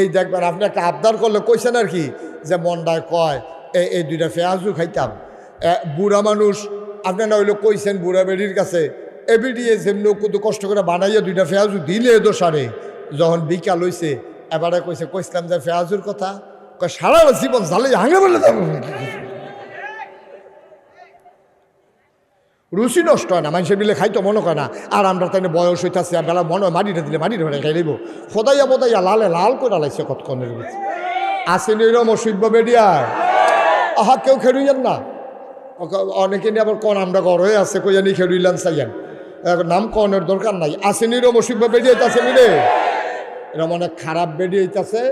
এই দেখবেন আপনি একটা আবদার করলে কইছেন আর কি, যে মন্ডায় কয় এই এই দুইটা ফেয়াজু খাইতাম। বুড়া মানুষ, আপনি না হইলে কইছেন বুড়া বেড়ির কাছে, এবিডিএ যেমনি কত কষ্ট করে বানাইয়া দুইটা ফেয়াজু দিলে দোষারে। যখন বিকাল হইছে, এবারে কইছে কইসলাম যে পেঁয়াজুর কথা? সারা জীবন জালে হাঙ্গে বলে রুচি নষ্ট হয় না মানুষের মিলে খাইতো মনে করে না। আর আমরা তাই বয়স হইতাছে, আর বেলা মনে হয় মাটিটা দিলে মাটি ধরে খাই দিব ফদাইয়া ফদাইয়া লালে লাল করে লাইছে কতক্ষণের ভিতরে। আসেনি এরম অসুব্য বেডিয়ায় আহা, কেউ খেলুইয়েন না? অনেকে নিয়ে আবার কন, আমরা হয়ে আছে কই জানি খেলুইলাম, চাইয়েন। এখন নাম কনের দরকার নাই। আসেনি এরম অসুব্য বেডিয়াইতেছে মিলে এরম অনেক খারাপ বেডিয়াইতেছে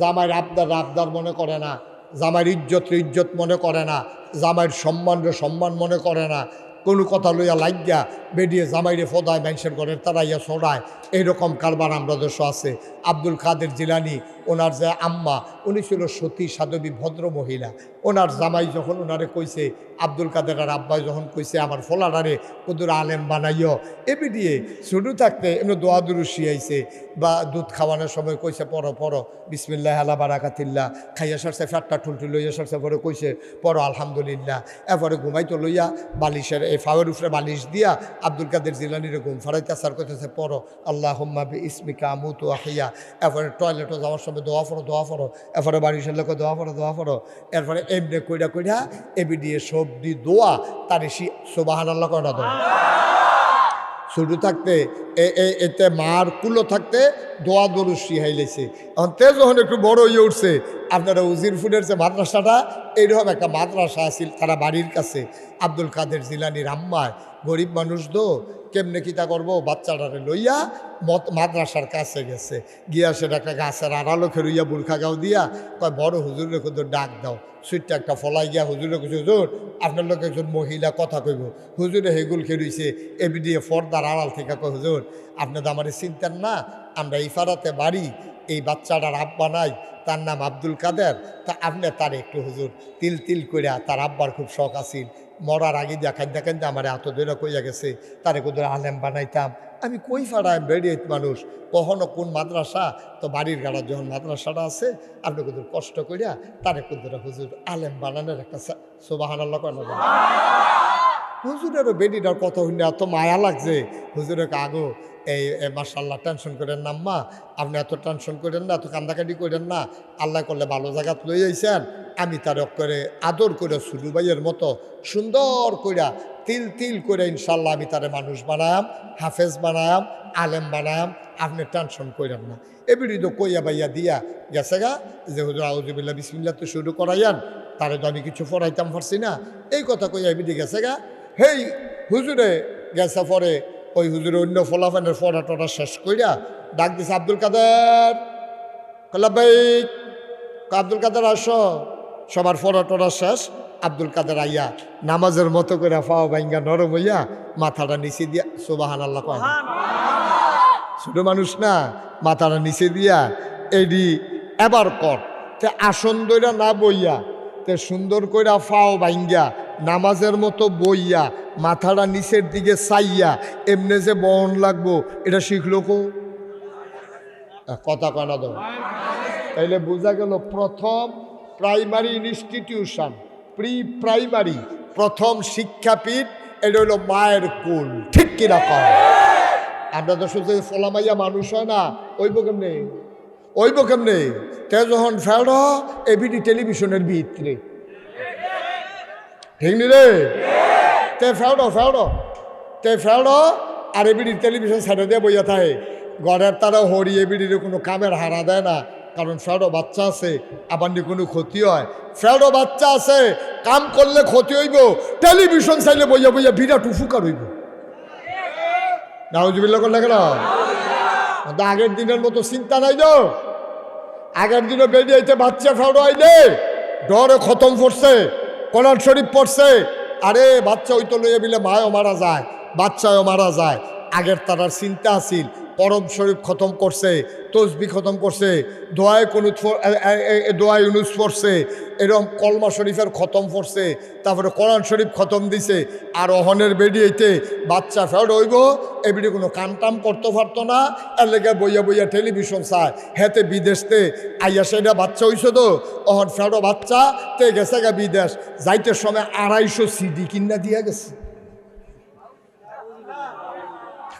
জামাইয়ের আবদার আবদার মনে করে না। জামাইয়ের ইজ্জত ইজ্জত মনে করে না। জামাইয়ের সম্মান সম্মান মনে করে না। কোনো কথা লইয়া লাগিয়া বেডিয়ে জামাইরে ফদায় মানুষের ঘরের তারাইয়া সরায়। এইরকম কারবার আমরা দেশ আছে। আব্দুল কাদের জিলানি ওনার যে আম্মা, উনি ছিল সতী সাধবী ভদ্র মহিলা। ওনার জামাই যখন ওনারে কইছে, আব্দুল কাদের আর আব্বাই যখন কইছে, আমার ফলাডারে কুদুর আলেম বানাইও। এবি দিয়ে শুরু থাকতে এমনি দোয়া দুরু শিয়াইছে বা দুধ খাওয়ানোর সময় কইছে, পড়ো পড়ো, বিসমিল্লাহ আলা বারাকাতিল্লা খাইয়া সারছে, ফ্যাটটা ঠুলটু লইয়া সারছে পরে কইছে, পড়ো, আলহামদুলিল্লাহ। এরপরে ঘুমাইতো লইয়া বালিশের, এই ফাওয়ের উপরে বালিশ দিয়া আব্দুল কাদের জিলানির ঘুম ফারাইতে আসার কইতেছে, পড়ো আল্লাহ হুম্মা ইসমিকা আমুতু আহিয়া এরপরে টয়লেটও যাওয়ার সময় দোয়া ফরো দোয়া ফরো এরপরে বাড়ির লোকে দোয়া ফরো দোয়া ফরো এরপরে এমনি কইরা কইরা এবি দিয়ে সবজি দোয়া, তার সোবাহান আল্লাহ কয়না দোয়া? শুরু থাকতে এতে মার কুলো থাকতে দোয়া দরু শিহাইলেছে এখন তে যখন একটু বড় হয়ে উঠছে। আপনারা উজিরপুরের যে মাদ্রাসাটা, এইরকম একটা মাদ্রাসা আছিল তারা বাড়ির কাছে। আব্দুল কাদের জিলানির আম্মায় গরিব মানুষ দো কেমনে কিতা করব? বাচ্চাটারে লইয়া মত মাদ্রাসার কাছে গেছে। গিয়া সেটা একটা গাছের আড়ালো খেরুইয়া বুরখা গাও দিয়া কয়, বড় হুজুরের কিন্তু ডাক দাও। সুইটটা একটা ফলাই গিয়া হুজুরে কইছে, হুজুর, আপনার লোক একজন মহিলা কথা কইব। হুজুরে হেগুল খেলুইছে এবি দিয়ে ফর্দার আড়াল থেকে কয়, হুজুর আপনি তো আমার চিন্তার না, আমরা ইফারাতে বাড়ি, এই বাচ্চাটার আব্বা নাই তার নাম আব্দুল কাদের। তা আপনি তার একটু হুজুর তিল তিল কইরা তার আব্বার খুব শখ আছিল। মরার আগে দিয়া খাদ্যা খাদ্যা আমার এত দূরে কইয়া গেছে, তারে কোথাও আলেম বানাইতাম। আমি কই ফাড়ায় বেরিয়ে মানুষ। কখনো কোন মাদ্রাসা, তো বাড়ির গাড়া যখন মাদ্রাসাটা আছে, আপনি কোথাও কষ্ট করিয়া তারে কোথাও হুজুর আলেম বানানোর একটা সোবাহান আল্লাহ হুজুরেরও বেডিটার কত হইলে এত মায়া লাগছে। হুজুরের আগো এই মার্শাল্লাহ টেনশন করেন না মা আপনি এত টেনশন করেন না, এত কান্দাকাটি করেন না। আল্লাহ করলে ভালো জায়গাত লই আইছেন আমি তার করে আদর করে সুলু ভাইয়ের মতো সুন্দর কইরা তিল তিল করে ইনশাল্লাহ আমি তারে মানুষ বানায়াম, হাফেজ বানায়াম, আলেম বানায়াম। আপনি টেনশন করেন না। এবিডি তো কইয়া বাইয়া দিয়া গেছে গা। যে হুজুর আউজুবিল্লা বিসমিল্লা তো শুরু করাইয়ান, তারে তো আমি কিছু পড়াইতাম পারছি না। এই কথা কইয়া এবিডি গেছে গা। হেই, হুজুরে গেছে পরে ওই হুজুরে অন্য ফলাফানের ফটা টটা শেষ কইরা ডাক দিছে আব্দুল কাদের? কলাবাই আব্দুল কাদের আসো। সবার ফটা টটা শেষ আব্দুল কাদের আইয়া নামাজের মতো করে ফাও ভাঙ্গা নরম হইয়া মাথাটা নিচে দিয়া সোবাহান আল্লাহ কয়। ছোট মানুষ না মাথাটা নিচে দিয়া এডি এবার কর। তে আসন দইরা না বইয়া তে সুন্দর কইরা ফাও ভাঙ্গা নামাজের মতো বইয়া মাথাটা নিচের দিকে চাইয়া এমনে যে বহন লাগবো, এটা শিখলো কো? কথা কানা দাও তাইলে বোঝা গেল, প্রথম প্রাইমারি ইনস্টিটিউশন প্রি প্রাইমারি প্রথম শিক্ষাপীঠ, এটা হলো মায়ের কুল। ঠিক কিনা কর আমরা তো শুধু ফলামাইয়া মানুষ হয় না, ওইব কেমনে? ওইব কেমনে? তে যখন ফেল এবিডি টেলিভিশনের ভিতরে। ঠিক নি রে? তে ফেল ফেল তে ফেল আর এবিডি টেলিভিশন সাইডে দিয়ে বইয়া থাকে। ঘরের তারা হরি এবিডির কোনো কামের হারা দেয় না, কারণ ফেরো বাচ্চা আছে, আবার নি কোনো ক্ষতি হয়। ফেরো বাচ্চা আছে, কাম করলে ক্ষতি হইব টেলিভিশন চাইলে বইয়া বইয়া বিরাট উপকার হইব। নাউজুবিল্লা করলে কেন? আগের দিনের মতো চিন্তা নাই তো। আগের দিনও বেরিয়ে বাচ্চা ফেরো আইলে, ডরে খতম করছে, কোরআন শরীফ পড়ছে আরে, বাচ্চা ওই তো লইয়া বিলে মায়ও মারা যায় বাচ্চাও মারা যায়। আগের তারার চিন্তা আছিল পরব শরীফ খতম করছে, তসবি খতম করছে, দোয়ায় কুনুত দোয়ায় ইউনুস পড়ছে এরকম কলমা শরীফের খতম পড়ছে তারপরে কোরআন শরীফ খতম দিছে, আর অহনের বেডিয়েতে বাচ্চা ফের হইব এবিডি কোনো কামটাম করতে পারতো না, এর লেগে বইয়া বইয়া টেলিভিশন চায় হেতে বিদেশতে আইয়া সেটা বাচ্চা হইছে তো, অহন ফেরো বাচ্চা, তে গেছে গা বিদেশ, যাইতে সময় আড়াইশো সিডি কিনা দিয়া গেছে।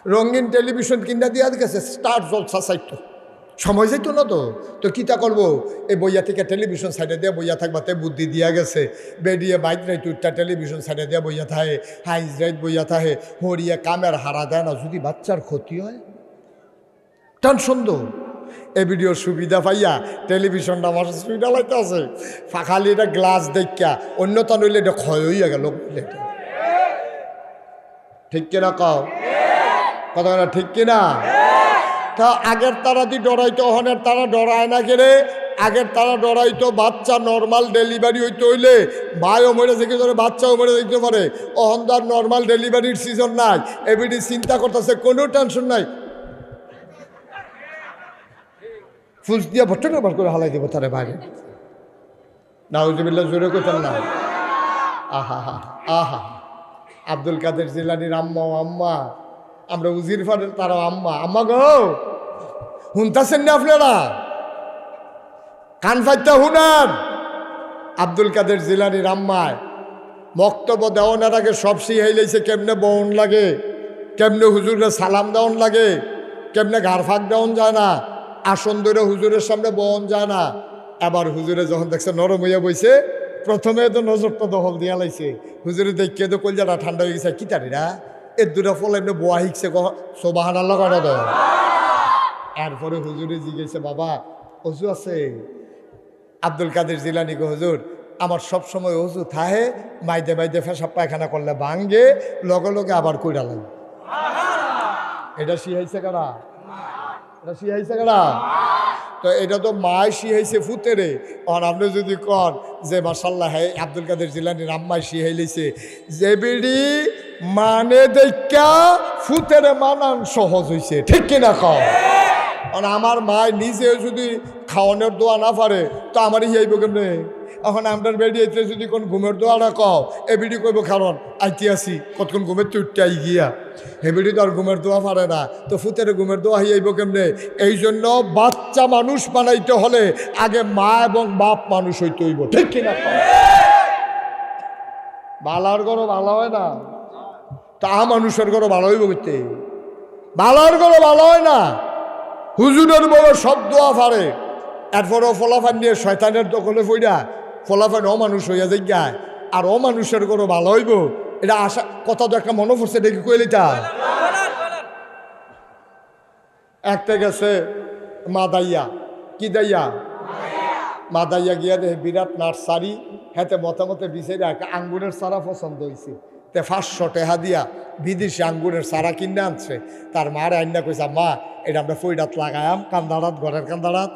রঙিন টেলিভিশন কিনা দিয়া গেছে, স্টার জলসা সাইট সময় যাইতো না তো। তো কিতা করব? এই বইয়া থেকে টেলিভিশন সাইডে দিয়ে বইয়া থাকবাতে বুদ্ধি দিয়া গেছে। বেরিয়ে বাইক রাইট উঠটা টেলিভিশন সাইডে দিয়ে বইয়া থাকে হাইজ রাইট বইয়া থাকে হরিয়া কামের হারা দেয় না, যদি বাচ্চার ক্ষতি হয়। টেনশন তো এ ভিডিওর সুবিধা পাইয়া টেলিভিশনটা আমার সুবিধা লাইতে আছে ফাঁকালি এটা গ্লাস দেখা অন্যতা নইলে এটা ক্ষয় হইয়া গেল। ঠিক কিনা কও? কথা না ঠিক কিনা? তা আগের তারা দি ডরাইতো অহনের তারা ডরায় না গেলে আগের তারা ডরাইতো, বাচ্চা নর্মাল ডেলিভারি হইতে হইলে। মায়ও মরে যেতে পারে বাচ্চাও মরে যেতে পারে। অহনদার নর্মাল ডেলিভারির সিজন নাই। এবিডি চিন্তা করতেছে, কোনো টেনশন নাই। ফুস দিয়া ভট্ট বার করে হালাই দেবো তারে বাইরে নাউজুবিল্লা জোরে কোথাও না। আহা আহা আব্দুল কাদের জিলানির আম্মা আম্মা। আমরা উজির ফারের তারাও আম্মা। আম্মা গো শুনতেছেন না আপনারা? কান ফাইতে হুনান। আব্দুল কাদের জিলানির আম্মায়। বক্তব্য দেওয়ানোর আগে সব শিহাই লাইছে কেমনে বহন লাগে, কেমনে হুজুরে সালাম দেওয়ান লাগে, কেমনে ঘাড় ফাঁক দেওয়ান যায় না, আসন ধরে হুজুরের সামনে বহন যায় না। এবার হুজুরে যখন দেখছে নরম হইয়া বইছে, প্রথমে তো নজরটা দখল দিয়া লাইছে। হুজুরে দেখে তো কলজাটা ঠান্ডা হয়ে গেছে কি তারিরা এর দুটা ফল এমনি বোয়া শিখছে সোবাহান আল্লাহ করা দেয় এরপরে হুজুরে জিজ্ঞেসে, বাবা, অজু আছে? আব্দুল কাদের জিলানি গো হুজুর, আমার সব সময় অজু থাহে মাইদে মাইদে ফেসাব পায়খানা করলে ভাঙ্গে, লগে লগে আবার কইরা লাগে। এটা শিহাইছে কারা? এটা শিহাইছে কারা? তো এটা তো মায় শিহাইছে ফুতেরে। আর আপনি যদি কন যে মাসাল্লাহ হ্যাঁ আব্দুল কাদের জিলানির আম্মাই শিহাইলেছে যে বিড়ি মানে দেখা ফুতের মানান সহজ হইছে। ঠিক কিনা কম আর আমার মায় নিজে যদি খাওয়ানোর দোয়া না পারে, তো আমারই যাইব কেমনে? এখন আমরা বেরিয়েছে যদি কোন ঘুমের দোয়াটা কও, এ বিড়ি কইব, কারণ আইতে আসি, কতক্ষণ ঘুমের চুটতে আই গিয়া? হে বিড়ি তো আর ঘুমের দোয়া পারে না। তো ফুতের ঘুমের দোয়া হইয়াইব কেমনে? এই জন্য বাচ্চা মানুষ বানাইতে হলে আগে মা এবং বাপ মানুষ হইতে হইব। ঠিক কিনা? বালার গরো ভালো হয় না। তা মানুষের গরো ভালো হইব করতে বালার গরো ভালো হয় না। হুজুরের বড় শব্দ আফারে। এরপরও ফলাফান নিয়ে শয়তানের দখলে পড়া ফলাফান অমানুষ হইয়া যায় আর অমানুষের কোনো ভালো হইব, এটা আশা কথা তো একটা মনে পড়ছে দেখি কইলিটা একটা গেছে মাদাইয়া। কি দাইয়া? মাদাইয়া গিয়া দেখে বিরাট নার্সারি হাতে মতামতে বিচারে আঙ্গুরের সারা পছন্দ হয়েছে তে পাঁচশো টেহা দিয়া বিদেশি আঙ্গুরের সারা কিনে আনছে। তার মার আইনা কইসা মা, এটা আমরা ফইডাত লাগায়াম কান্দাড়াত ঘরের কান্দাড়াত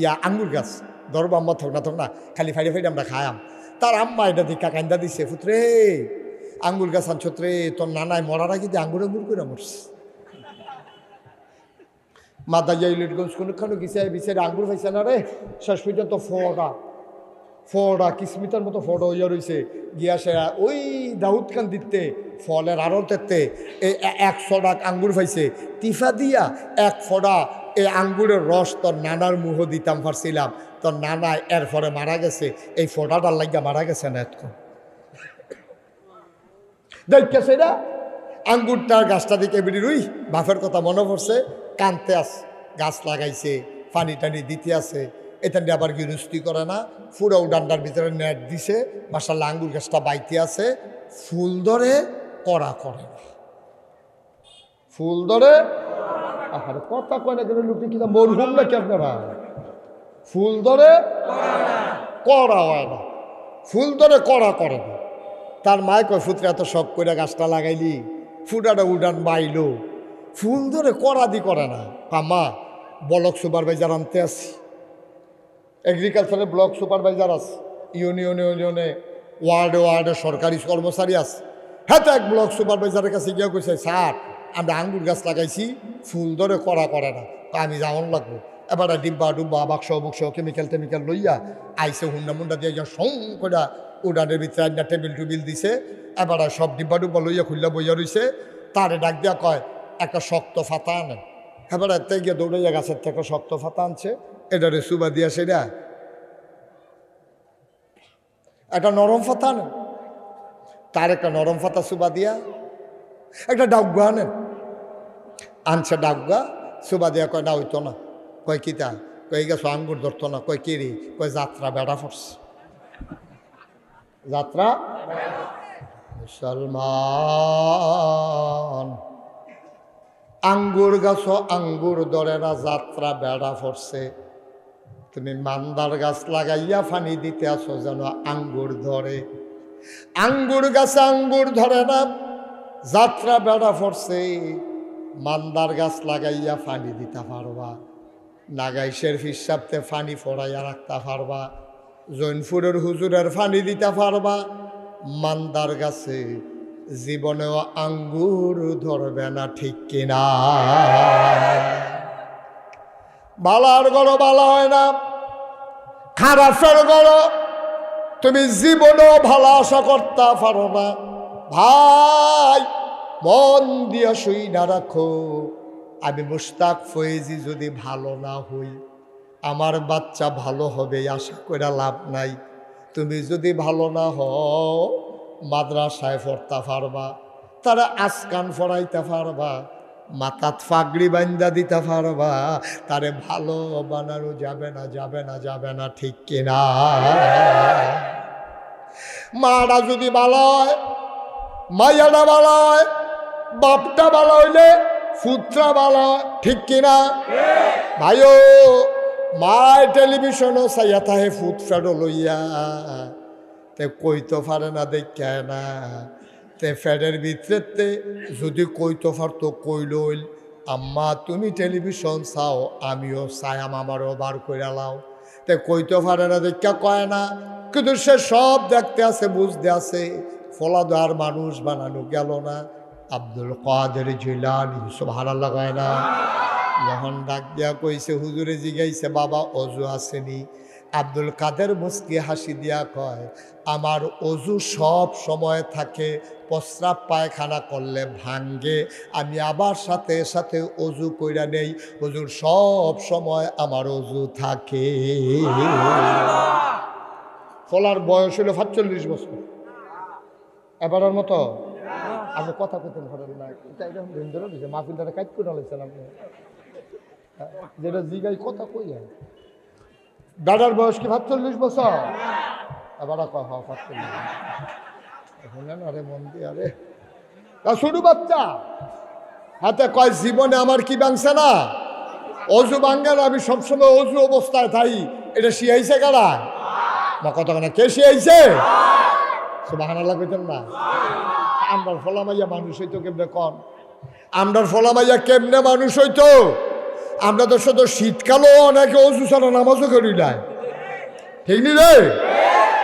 ইয়া আঙ্গুর গাছ ধরবো আম্মা থক না থক না, খালি ফাইডে ফাইডে আমরা খায়াম। তার আম্মা এটা দিকা কান্দা দিছে ফুতরে আঙ্গুর গাছ আনছত রে তোর নানায় মরার আগে দিয়ে আঙ্গুর আঙ্গুর করে মরছে মাথা যাই লিটগঞ্জ কোনোখানো গেছে বিচারে আঙ্গুর পাইছে না রে, শেষ পর্যন্ত ফোড়া ফোড়া কিসমিটার মতো ফোড়া হইয়া রয়েছে গিয়া সে ওই দাউদ খান দিতে ফলের আরও তেতে এই একশো ডাক আঙ্গুর পাইছে তিফা দিয়া এক ফোড়া এই আঙ্গুরের রস তোর নানার মুহ দিতাম পারছিলাম তোর নানা এর পরে মারা গেছে, এই ফোড়াটার লাগিয়া মারা গেছে না এতক্ষণ। দেখছে না? আঙ্গুরটার গাছটা দিকে বেরি রুই, বাপের কথা মনে পড়ছে? কানতে আস, গাছ লাগাইছে, পানি টানি দিতে আছে। এটা নিয়ে আবার গৃহস্থী করে না। ফুরাও ডান্ডার ভিতরে নেট দিছে মাসাল্লাহ আঙ্গুর গাছটা বাইতে আছে। ফুল ধরে করা করে না। ফুল ধরে আহারে, কথা কয় না কেন লুটি কিনা মরহুম নাকি আপনারা? ফুল ধরে করা হয় না। ফুল ধরে করা করে না। তার মায় কয়, ফুতরে, এত শখ করে গাছটা লাগাইলি? ফুটাটা উডান বাইলো। ফুল ধরে করাদি করে না। মা ব্লক সুপারভাইজার আনতে আসি। এগ্রিকালচারে ব্লক সুপারভাইজার আছে ইউনিয়ন ইউনিয়নে ওয়ার্ডে ওয়ার্ডে সরকারি কর্মচারী আছে। হ্যাঁ তো এক ব্লক সুপারভাইজারের কাছে গিয়ে কইছে, স্যার, আমরা আঙ্গুর গাছ লাগাইছি, ফুল ধরে করা করে না, তা আমি যেমন লাগবো। এবার ডিব্বা ডুব্বা, বাক্স, বক্স কেমিক্যাল টেমিক্যাল লইয়া আইসে হুন্ডা মুন্ডা দিয়ে যা করে উডানের ভিতরে একটা টেবিল টুবিল দিছে। এবার সব ডিব্বা ডুব্বা লইয়া খুললা বইয়া রইছে। তারে ডাক দিয়া কয়, একটা শক্ত ফাতা আনে এবার এতে গিয়ে দৌড়াইয়া গাছের থেকে শক্ত ফাতা আনছে। এটারে সুবা দিয়া সেটা। একটা নরম ফাতা আনেন। তার একটা নরম ফাতা সুবা দিয়া। একটা ডাউগা আনেন। আনছে ডাউগা সুবা দিয়া কয়, না হইতো না। কয় কিতা কয় গেছো, আঙ্গুর ধরতো না। কয় কিরি কয়, যাত্রা বেড়া পড়ছে। যাত্রা মুসলমান। আঙ্গুর গাছ, আঙ্গুর ধরে না, যাত্রা বেড়া পড়ছে। তুমি মান্দার গাছ লাগাইয়া ফানি দিতে আসো যেন আঙ্গুর ধরে। আঙ্গুর গাছে আঙ্গুর ধরে না, যাত্রা বেড়া পড়ছে। মান্দার গাছ লাগাইয়া ফানি দিতে পারবা, নাগাইশের ফিসাবতে ফানি ফড়াইয়া রাখতে পারবা, জৈনপুরের হুজুরের ফানি দিতে পারবা। মান্দার গাছে জীবনেও আঙ্গুর ধরবে না, ঠিক কিনা? বালার গড় বালা হয় না। খারাপের গড় তুমি জীবনেও ভালো আশা করতে পারো না। ভাই, মন দিয়া শুই না রাখো। আমি মুস্তাক ফয়েজি যদি ভালো না হই, আমার বাচ্চা ভালো হবে, আশা করে লাভ নাই। তুমি যদি ভালো না হও, মাদ্রাসায় পড়তে পারবা, তারা আসকান ফরাইতে পারবা। মাথাত ফাগড়ি বান্দা দিতে পারবা। তারে ভালো বানানো যাবে না যাবে না যাবে না ঠিক কিনা? মারা যদি ভালো হয় মাইয়াটা ভালো হয় বাপটা ভালো হইলে ফুত্রা হয়, ঠিক কিনা? ভাইও মায় টেলিভিশনও চাইয়া ফুট ফেডো লইয়া। তে কইতো পারে না দেখা না। তে ফ্যাডের ভিতরেতে যদি কইতো পারতো কইলইল, আম্মা, তুমি টেলিভিশন চাও, আমিও চাই আমারও বার করে লাও। তে কইতো না দেখা কয় না, কিন্তু সে সব দেখতে আছে, বুঝতে আছে, ফলাদার মানুষ বানানো গেল না। আব্দুল কাদের জিলানি সব হারাল লাগায় না, যখন ডাক দিয়া কইছে, হুজুরে জিগাইছে, বাবা, অজু আসেনি। আব্দুল কাদের মুস্কি হাসি দিয়া কয় আমার অজু সব সময় থাকে প্রস্রাব পায়খানা করলে ভাঙ্গে। আমি আবার সাথে সাথে অজু কইরা নেই হুজুর সব সময় আমার অজু থাকে। ফলার বয়স হলো সাতচল্লিশ বছর। এবারের মতো? আপনি কথা কইতেন পারেন না। এটা এরকম দিয়েছে মাহফিলটা কাইট করে আপনি। হ্যাঁ, যেটা জিগাই কথা কই দাদার বয়স কি সাতচল্লিশ বছর? সাতচল্লিশ শুনেন আরে মন দিয়ে আরে। তা ছোট বাচ্চা। হাতে কয় জীবনে আমার কি বাংছে না? অজু বাঙ্গার আমি সবসময় অজু অবস্থায় থাই। এটা শিয়াইছে কারা? মা না, কে শিয়াইছে? সুবাহান আল্লাহ কইতেন না। আমরার ফলামাইয়া মানুষ হইতো কেমনে কন? আমরার ফলামাইয়া কেমনে মানুষ হইতো? আমরা তো শুধু শীতকালেও অনেকে অজু ছাড়া নামাজও করি নাই। ঠিক নি রে?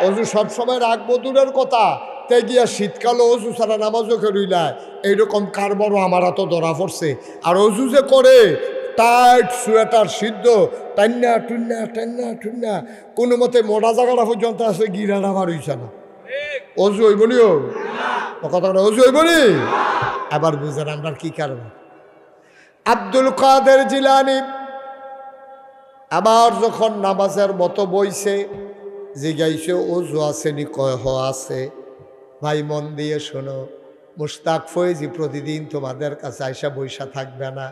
অজু সবসময় রাখব দূরের কথা। তে গিয়া শীতকালে অজু ছাড়া নামাজও করি নাই। এইরকম কারবারও আমার তো ধরা পড়ছে। আর অজু যে করে, টাইট সোয়েটার সিদ্ধ টান্না টুন্না টান্না টুন্না কোনো মতে মোটা জায়গাটা পর্যন্ত আছে গিরাটা আমার হইছে না। অজু হইব নিও কথা অজু হইব নি? আবার বুঝেন আমরা কি কারণ আব্দুল কাদের জিলানি আবার যখন নামাজের মতো বইছে জিগাইছে অজু আসেনি কয়, হ, আছে। ভাই মন দিয়ে শোনো মুস্তাক ফয়েজি প্রতিদিন তোমাদের কাছে আইসা বৈশা থাকবে না।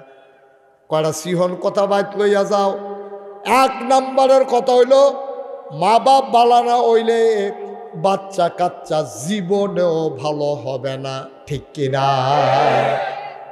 কয়টা সিহন কথা বাইত লইয়া যাও। এক নাম্বারের কথা হইল, মা বাপ বালানা হইলে বাচ্চা কাচ্চা জীবনেও ভালো হবে না, ঠিক কিনা?